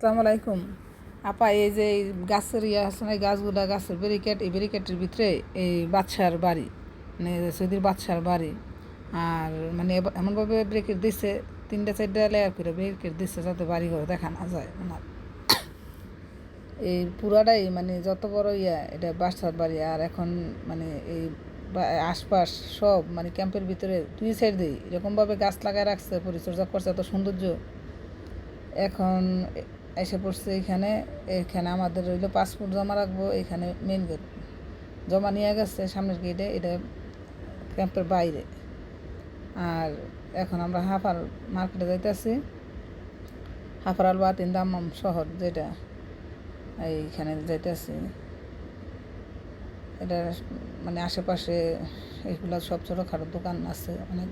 আসসালামু আলাইকুম। আপা, এই যে গাছের ইয়ে আছে না গাছগুলা, গাছের ব্যারিকেড এই ব্যারিকেডের ভিতরে এই বাচ্চার বাড়ি মানে সৌদির বাচ্চার বাড়ি। আর মানে এমনভাবে ব্রেকেট দিচ্ছে তিনটা, চারটা লেয়ার করে ব্রেকেট দিচ্ছে যাতে বাড়ি ঘর দেখা না যায় ওনার। এই পুরাটাই মানে যত বড় ইয়া, এটা বাচ্চার বাড়ি। আর এখন মানে এই আশপাশ সব মানে ক্যাম্পের ভিতরে দুই সাইড দিয়ে এরকমভাবে গাছ লাগায় রাখছে, পরিচর্যা করছে, এত সৌন্দর্য। এখন এসে পড়ছে এখানে এখানে আমাদের রইল পাসপোর্ট জমা রাখব, এখানে মেন গেট জমা নিয়ে গেছে সামনের গেটে এটা ক্যাম্পের বাইরে। আর এখন আমরা হাফার মার্কেটে যাইতেছি। হাফার আলবা তিন দাম্মাম শহর যেটা, এইখানে যাইতেছি। এটা মানে আশেপাশে এইগুলা সব ছোটো ছোটোখাটো দোকান আছে অনেক।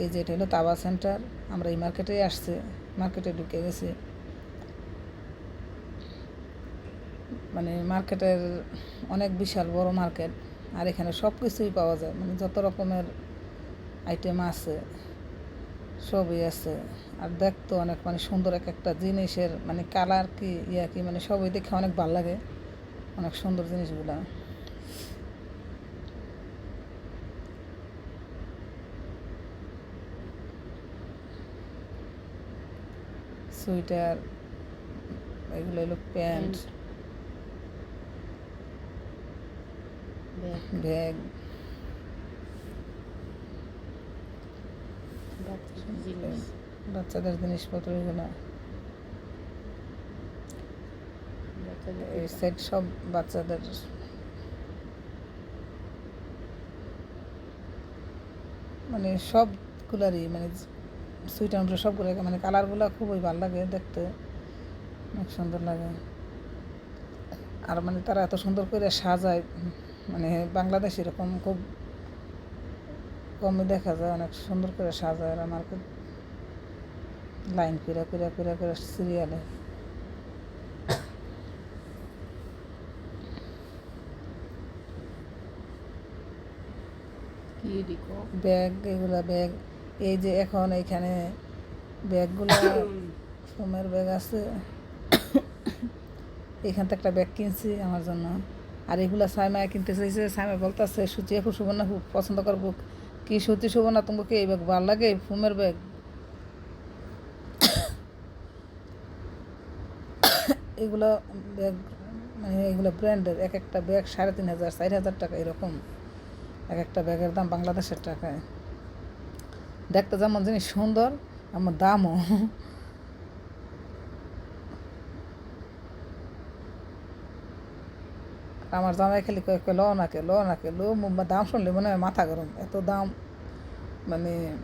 এই যে এটা হলো তাবা সেন্টার আমরা এই মার্কেটেই আসছে। মার্কেটে ঢুকে গেছি। মানে মার্কেটের অনেক বিশাল বড় মার্কেট, আর এখানে সব কিছুই পাওয়া যায়। মানে যত রকমের আইটেম আছে, সবই আছে। আর দেখতে অনেক মানে সুন্দর এক একটা জিনিসের মানে কালার কি, ইয়া কি মানে সবই দেখে অনেক ভালো লাগে। অনেক সুন্দর জিনিসগুলা। সোয়েটার এগুলো হলো প্যান্ট। ব্যাগ। বাচ্চাদের জিনিসপত্র এগুলো। এই সেট সব বাচ্চাদের। মানে সবগুলারই মানে সুইটার সবগুলো মানে কালারগুলো খুবই ভালো লাগে দেখতে। অনেক সুন্দর লাগে। আর মানে তারা এত সুন্দর করে সাজায় মানে বাংলাদেশ এরকম খুব কমই দেখা যায় অনেক সুন্দর করে সাজায় আর মার্কেট লাইন করে করে করে করে সিরিয়ালে ব্যাগ এগুলা ব্যাগ। এই যে এখন এইখানে ব্যাগগুলো ফোমের ব্যাগ আছে। এখান থেকে একটা ব্যাগ কিনছি আমার জন্য। আর এগুলা সাইমায় কিনতে চাইছে সাইমা বলতেছে সুচি এখন সুবর্ণা খুব পছন্দ করব কি সত্যি সুবর্ণা তোমাকে এই ব্যাগ ভালো লাগে ফোমের ব্যাগ? এগুলো ব্যাগ মানে এগুলো ব্র্যান্ডের এক একটা ব্যাগ সাড়ে তিন হাজার চার হাজার টাকা এরকম। এক একটা ব্যাগের দাম বাংলাদেশের টাকায়। দেখতে যেমন জিনিস সুন্দর, আমার দামও। আমার জামাই খালি কয়ে কয়ে লো নাকে লো নাকে লো মো- দাম শুনলে মনে হয় মাথা গরম, এত দাম। মানে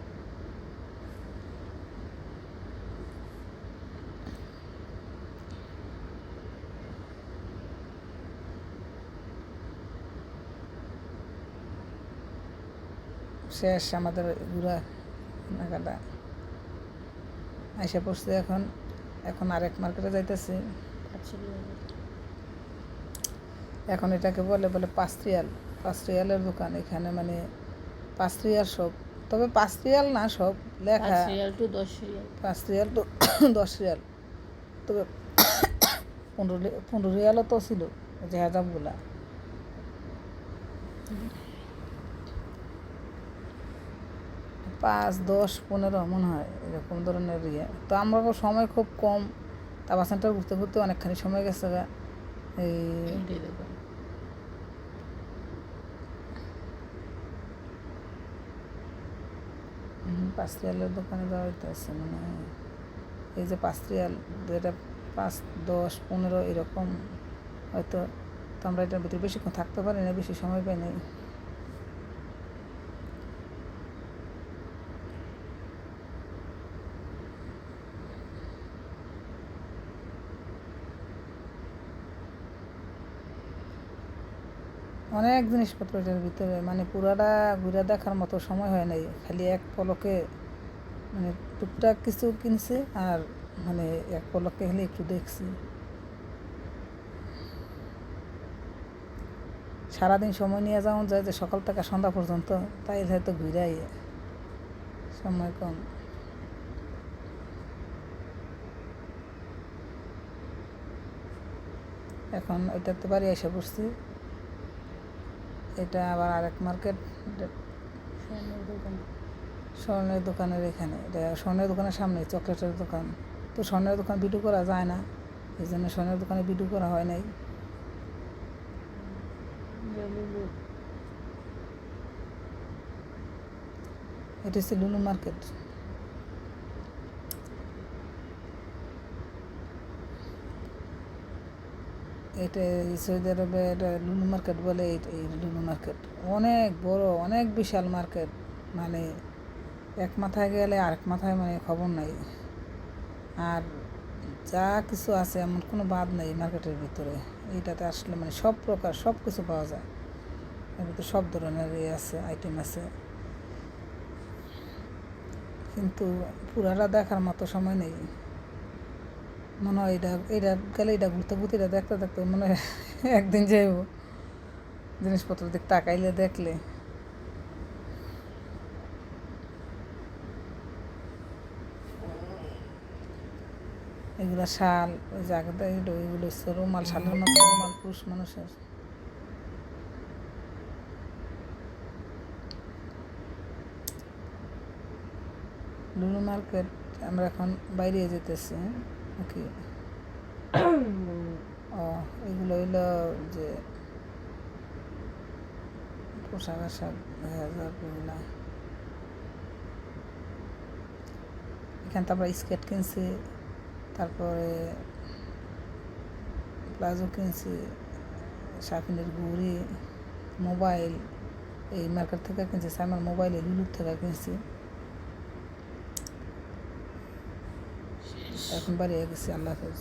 শেষ আমাদের ঘুরা। নাগাটা আইসা পড়ছে এখন এখন আরেক মার্কেটে যাইতেছি। এখন এটাকে বলে বলে পাঁচ রিয়াল। পাঁচ রিয়ালের দোকান এখানে মানে পাঁচ রিয়াল সব। তবে পাঁচ রিয়াল না সব লেখা পাঁচ রিয়াল টু দশ রিয়াল। তো দশ রিয়াল। তবে পনেরো পনেরো রিয়ালও তো ছিল যে হেজাবগুলা পাঁচ দশ পনেরো মনে হয় এরকম ধরনের ইয়ে। তো আমরা সময় খুব কম তাবা সেন্টার ঘুরতে ঘুরতে অনেকখানি সময় গেছে। এই এটাই দেখো হুম, পাঁচ রিয়ালের দোকানে যাওয়া হইতেছে মনে হয়। এই যে পাঁচ রিয়াল যেটা পাঁচ দশ পনেরো এরকম হয়তো তো আমরা এটার ভিতরে বেশিক্ষণ থাকতে পারি না বেশি সময় পাই নাই। অনেক জিনিসপত্র এটার ভিতরে। মানে পুরাটা ঘুরে দেখার মতো সময় হয় নাই। খালি এক পলকে মানে টুকটাক কিছু কিনছে আর মানে এক পলকে খালি একটু দেখছি। সারাদিন সময় নিয়ে যাওয়া যায় যে সকাল থেকে সন্ধ্যা পর্যন্ত, তাই হয়তো ঘুরাই। সময় কম। এখন ওইটাতে বাড়ি এসে পড়ছি। এটা আবার আরেক মার্কেট। স্বর্ণের দোকান। স্বর্ণের দোকানের এখানে। এটা স্বর্ণের দোকানের সামনে চকলেটের দোকান। তো স্বর্ণের দোকান ভিডিও করা যায় না। এই জন্য স্বর্ণের দোকানে ভিডিও করা হয় নাই। এটা হচ্ছে লুলু মার্কেট। এটা সৌদি আরবে এটা লুলু মার্কেট বলে এই লুলু মার্কেট। অনেক বড়, অনেক বিশাল মার্কেট। মানে এক মাথায় গেলে আরেক মাথায় মানে খবর নাই। আর যা কিছু আছে এমন কোনো বাদ নেই মার্কেটের ভিতরে। এইটাতে আসলে মানে সব প্রকার সব কিছু পাওয়া যায়। এর ভিতরে সব ধরনের ইয়ে আছে আইটেম আছে। কিন্তু পুরাটা দেখার মতো সময় নেই। মনে হয় এটা এটা গেলে এটা ঘুরতে ঘুরতে এটা দেখতে দেখতে মনে হয় একদিন যাইব। জিনিসপত্র দিক তাকাইলে দেখলে। এগুলো শাল, ওই জায়গাটা ওইগুলো হচ্ছে রুমাল শালের মতো রুমাল পুরুষ মানুষের। লুলু মার্কেট আমরা এখন বাইরে যেতেছি। ওকে। ও এগুলো হইল যে পোশাক আশাক এগুলা। এখান থেকে আমরা স্কেট কিনছি তারপরে প্লাজো কিনছি সাফিনের ঘুড়ি মোবাইল এই মার্কেট থেকে কিনছি আমার মোবাইলে লুলুর থেকে কিনছি। এখন বাড়ি গেছি আল্লাহ হাফেজ।